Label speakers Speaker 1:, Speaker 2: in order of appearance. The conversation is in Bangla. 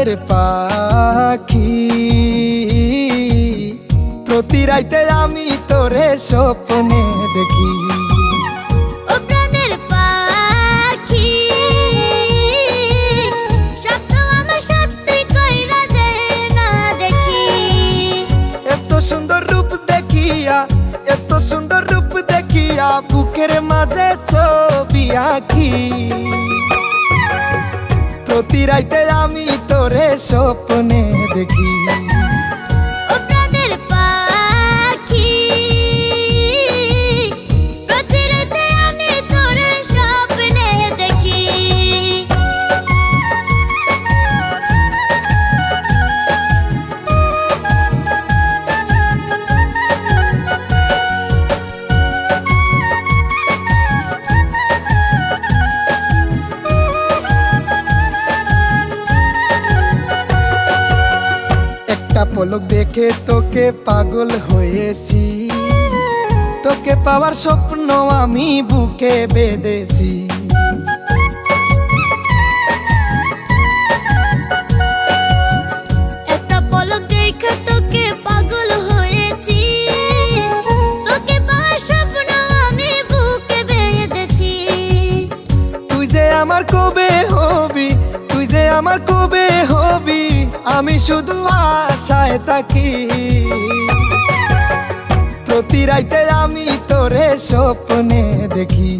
Speaker 1: প্রাণের পাখি। প্রতি রাইতে আমি তোরে স্বপ্নে দেখি। এত সুন্দর রূপ দেখিয়া বুকের মাঝে ছবি আঁকি। প্রতি রাইতে আমি তোরে স্বপ্নে দেখি। একটা পলক দেখে তোকে পাগল হয়েছি। তোকে পাওয়ার স্বপ্ন আমি বুকে বেঁধেছি।
Speaker 2: দেখে তোকে পাগল হয়েছি। তোকে পাওয়ার স্বপ্ন আমি বুকে বেঁধেছি।
Speaker 1: তুই যে আমার কবে হবি তুই যে আমার কবে হবি আমি শুধু আশায় থাকি। প্রতি রাইতে আমি তোরে স্বপ্নে দেখি।